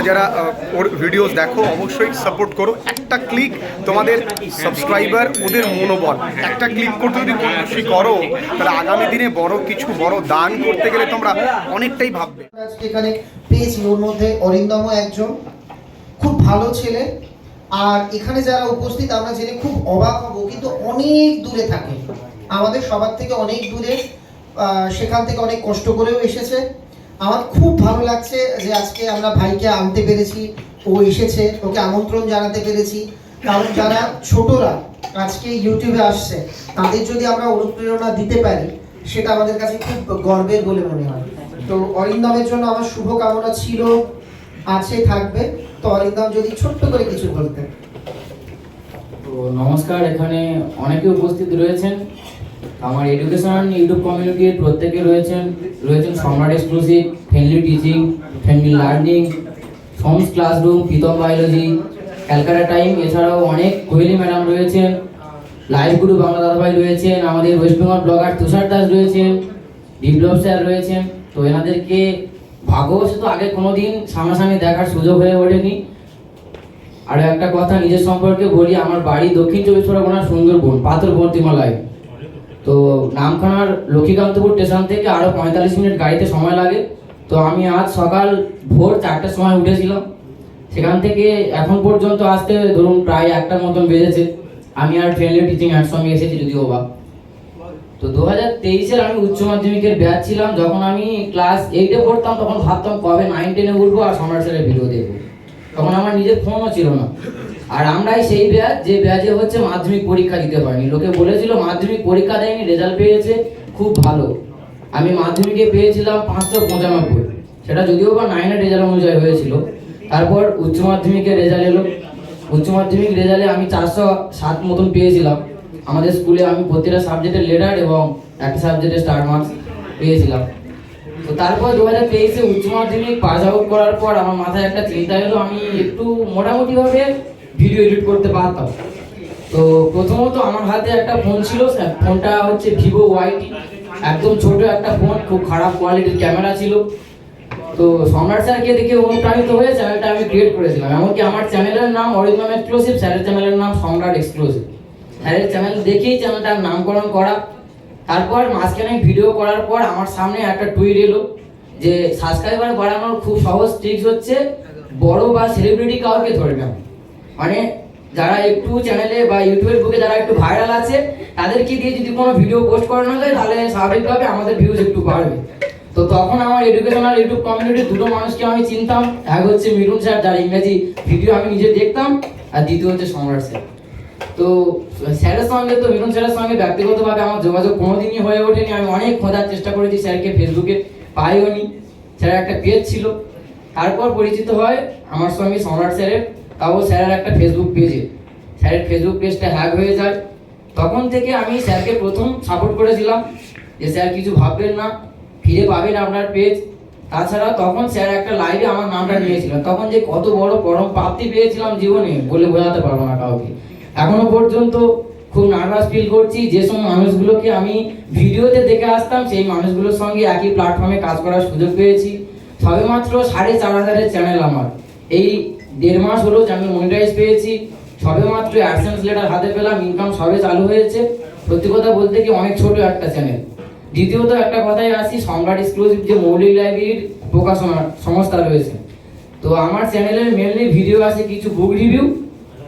তোমরা যারা ওর ভিডিওস দেখো, অবশ্যই সাপোর্ট করো। একটা ক্লিক তোমাদের সাবস্ক্রাইবার ওদের মনোবল। একটা ক্লিক করতে যদি খুশি করো, তাহলে আগামী দিনে বড় কিছু, বড় দান করতে গেলে তোমরা অনেকটাই ভাববে। আজকে এখানে পেয়েছি, ওর মধ্যে অরিন্দম একজন। খুব ভালো ছেলে। আর এখানে যারা উপস্থিত, আমরা জেনে খুব অবাক হব, কিন্তু অনেক দূরে থাকে। আমাদের সবার থেকে অনেক দূরে সেখান থেকে অনেক কষ্ট করেও এসেছে। আমার খুব ভালো লাগছে যে আজকে আমরা ভাইকে আনতে পেরেছি। ও এসেছে, ওকে আমন্ত্রণ জানাতে পেরেছি। কারণ যারা ছোটরা আজকে ইউটিউবে আসছে, তাদের যদি আমরা অনুপ্রেরণা দিতে পারি, সেটা আমাদের কাছে খুব গর্বের বলে মনে হয়। তো অরিন্দমের জন্য আমার শুভকামনা ছিল, আছে, থাকবে। তো অরিন্দম, যদি ছোট্ট করে কিছু বলতেন। তো নমস্কার, এখানে অনেকে উপস্থিত রয়েছেন। আমার এডুকেশন ইউটিউব কমিউনিটির প্রত্যেকে রয়েছেন রয়েছেন Samrat exclusive friendly teaching friendly learning homes classroom Pritam biology Calcutta time এছাড়াও অনেক কোহলি ম্যাডাম রয়েছেন লাইভ গুরু বাংলা দাদাভাই রয়েছেন, আমাদের ওয়েস্ট বেঙ্গল ব্লগার তুষার দাস রয়েছেন বিপ্লব স্যার রয়েছেন, তো এনাদেরকে ভাগ্যবশত আগে কোনোদিন সামনাসামনি দেখার সুযোগ হয়ে ওঠেনি। আর একটা কথা নিজের সম্পর্কে বলি, আমার বাড়ি দক্ষিণ চব্বিশ পরগনার সুন্দরবন পাথরবর্তীমালায় তো নামখানার লক্ষ্মীকান্তপুর স্টেশন থেকে আরও পঁয়তাল্লিশ মিনিট গাড়িতে সময় লাগে। তো আমি আজ সকাল ভোর চারটার সময় উঠেছিলাম। সেখান থেকে এখন পর্যন্ত আসতে ধরুন প্রায় একটার মতন বেজেছে। আমি আর ফ্রেন্ডলি টিচিং একসঙ্গে এসেছি যদিও বা। তো দু হাজার তেইশের আমি উচ্চ মাধ্যমিকের ব্যাচ ছিলাম। যখন আমি ক্লাস এইটে পড়তাম, তখন ভাবতাম কবে নাইন টেনে উঠবো আর সম্রাট স্যারের ভিডিও দেখব। তখন আমার নিজের ফোনও ছিল না। আর আমরাই সেই ব্যাচ, যে ব্যাচে হচ্ছে মাধ্যমিক পরীক্ষা দিতে পারিনি। লোকে বলেছিল মাধ্যমিক পরীক্ষা দেয়নি, রেজাল্ট পেয়েছে, খুব ভালো। আমি মাধ্যমিকে পেয়েছিলাম পাঁচশো পঁচানব্বই। সেটা যদিও বা নাইনের রেজাল্ট অনুযায়ী হয়েছিল। তারপর উচ্চ মাধ্যমিকের রেজাল্ট এলো। উচ্চ মাধ্যমিক রেজাল্টে আমি চারশো সাত মতন পেয়েছিলাম। আমাদের স্কুলে আমি প্রতিটা সাবজেক্টের লিডার এবং একটা সাবজেক্টে স্টার মার্কস পেয়েছিলাম। তো তারপর দু হাজার তেইশে উচ্চ মাধ্যমিক পাস আউট করার পর আমার মাথায় একটা চিন্তা এলো, আমি একটু মোটামুটিভাবে ভিডিও এডিট করতে পারতাম। তো প্রথমত আমার হাতে একটা ফোন ছিল স্যার ফোনটা হচ্ছে ভিভো ওয়াইটি একদম ছোট একটা ফোন খুব খারাপ কোয়ালিটির ক্যামেরা ছিল। তো সম্রাট স্যারকে দেখে অনুপ্রাণিত হয়ে চ্যানেলটা আমি ক্রিয়েট করেছিলাম। এমনকি আমার চ্যানেলের নাম অরিন্দম এক্সক্লুসিভ স্যারের চ্যানেলের নাম সম্রাট এক্সক্লুসিভ স্যারের চ্যানেল দেখেই চ্যানেলটার নামকরণ করা। তারপর মাঝখানে ভিডিও করার পর আমার সামনে একটা টুইট এলো যে সাবস্ক্রাইবার বাড়ানোর খুব সহজ ট্রিক্স হচ্ছে, বড় বা সেলিব্রিটি কাউকে ধরে না। মানে যারা একটু চ্যানেলে বা ইউটিউবের বুকে যারা একটু ভাইরাল আছে, তাদেরকে দিয়ে যদি কোনো ভিডিও পোস্ট করানো যায়, তাহলে স্বাভাবিকভাবে আমাদের ভিউজ একটু বাড়বে। তো তখন আমার এডুকেশনাল ইউটিউব কমিউনিটির দুটো মানুষকে আমি চিনতাম। এক হচ্ছে মিরুন স্যার যার ইংরেজি ভিডিও আমি নিজে দেখতাম, আর দ্বিতীয় হচ্ছে সম্রাট স্যার তো স্যারের সঙ্গে তো, মিরুন স্যারের সঙ্গে ব্যক্তিগতভাবে আমার যোগাযোগ কোনোদিনই হয়ে ওঠেনি। আমি অনেক খোঁজার চেষ্টা করেছি স্যারকে ফেসবুকে পাইওনি। স্যারের একটা পেজ ছিল। তারপর পরিচিত হয় আমার সঙ্গে সম্রাট স্যারের তাও স্যারের একটা ফেসবুক পেজে স্যারের ফেসবুক পেজটা হ্যাক হয়ে যায়। তখন থেকে আমি স্যারকে প্রথম সাপোর্ট করেছিলাম যে, স্যার, কিছু ভাববেন না, ফিরে পাবেন আপনার পেজ তাছাড়া তখন স্যার একটা লাইভে আমার নামটা নিয়েছিলেন তখন যে কত বড় পরম প্রাপ্তি পেয়েছিলাম জীবনে, বলে বোঝাতে পারব না কাউকে। এখনও পর্যন্ত খুব নার্ভাস ফিল করছি, যে সব মানুষগুলোকে আমি ভিডিওতে দেখে আসতাম, সেই মানুষগুলোর সঙ্গে একই প্ল্যাটফর্মে কাজ করার সুযোগ পেয়েছি। সবেমাত্র সাড়ে চার হাজারের চ্যানেল আমার। এই দেড় মাস হলো চ্যানেল মনিটাইজ পেয়েছি। সবেমাত্র অ্যাডসেন্স লেটার হাতে পেলাম ইনকাম সবে চালু হয়েছে। সত্যি কথা বলতে কি অনেক ছোট একটা চ্যানেল দ্বিতীয়ত একটা কথাই আসি সম্রাট এক্সক্লুসিভ যে মৌলিক লাইব্রেরির প্রকাশনা সংস্থা রয়েছে। তো আমার চ্যানেলের মেনলি ভিডিও আছে কিছু বুক রিভিউ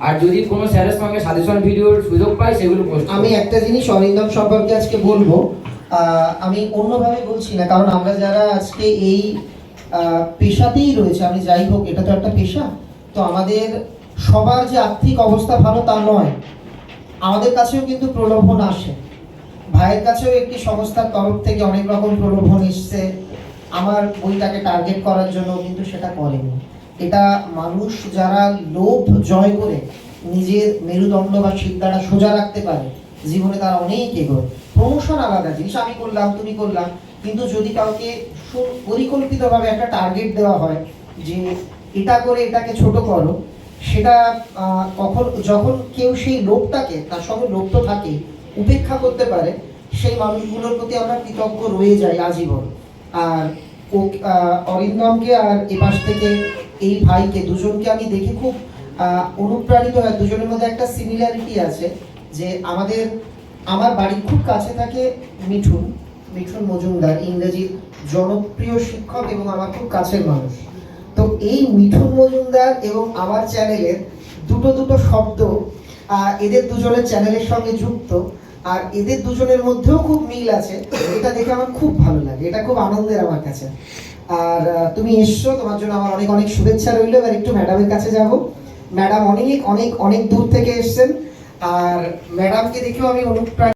আর যদি কোনো স্যারের সঙ্গে সাজেশন ভিডিওর সুযোগ পাই, সেগুলো পোস্ট আমি একটা জিনিস অরিন্দম সম্পর্কে আজকে বলব। আমি অন্যভাবে বলছি না, কারণ আমরা যারা আজকে এই পেশাতেই রয়েছে, আমি যাই হোক, এটা তো একটা পেশা। তো আমাদের সবার যে আর্থিক অবস্থা ভালো তা নয়, আমাদের কাছেও কিন্তু প্রলোভন আসে। ভাইয়ের কাছেও একটি সংস্থার তরফ থেকে অনেক রকম প্রলোভন এসছে। আমার বইটাকে টার্গেট করার জন্য কিন্তু সেটা করেনি। এটা মানুষ যারা লোভ জয় করে নিজের মেরুদণ্ড বা সিদ্ধাটা সোজা রাখতে পারে, জীবনে তারা অনেক এগোয়। প্রমোশন আলাদা জিনিস, আমি করলাম, তুমি করলাম। কিন্তু যদি কাউকে পরিকল্পিতভাবে একটা টার্গেট দেওয়া হয় যে এটা করে এটাকে ছোট করো, সেটা কখন, যখন কেউ সেই লোভটাকে, তার সঙ্গে লোভ তো থাকে, উপেক্ষা করতে পারে, সেই মানুষগুলোর প্রতি আমরা কৃতজ্ঞ রয়ে যাই আজীবন। আর ও অরিন্দমকে আর এপাশ থেকে এই ভাইকে দুজনকে আমি দেখে খুব অনুপ্রাণিত হয়। দুজনের মধ্যে একটা সিমিলারিটি আছে যে আমাদের, আমার বাড়ির খুব কাছে থাকে মিঠুন মিঠুন মজুমদার, ইংরেজির জনপ্রিয় শিক্ষক এবং আমার খুব কাছের মানুষ। এই মিঠুন মজুমদার এবং আমার চ্যানেলের দুটো দুটো শব্দ এদের দুজনের চ্যানেলের সঙ্গে যুক্ত, আর এদের দুজনের মধ্যেও খুব মিল আছে, এটা দেখে আমার খুব ভালো লাগে, এটা খুব আনন্দের আমার কাছে। আর তুমি এসছো, তোমার জন্য আমার অনেক অনেক শুভেচ্ছা রইল, এবার একটু ম্যাডামের কাছে যাব। ম্যাডাম অনেক অনেক অনেক দূর থেকে এসছেন, আর ম্যাডামকে দেখেও আমি অনুপ্রাণিত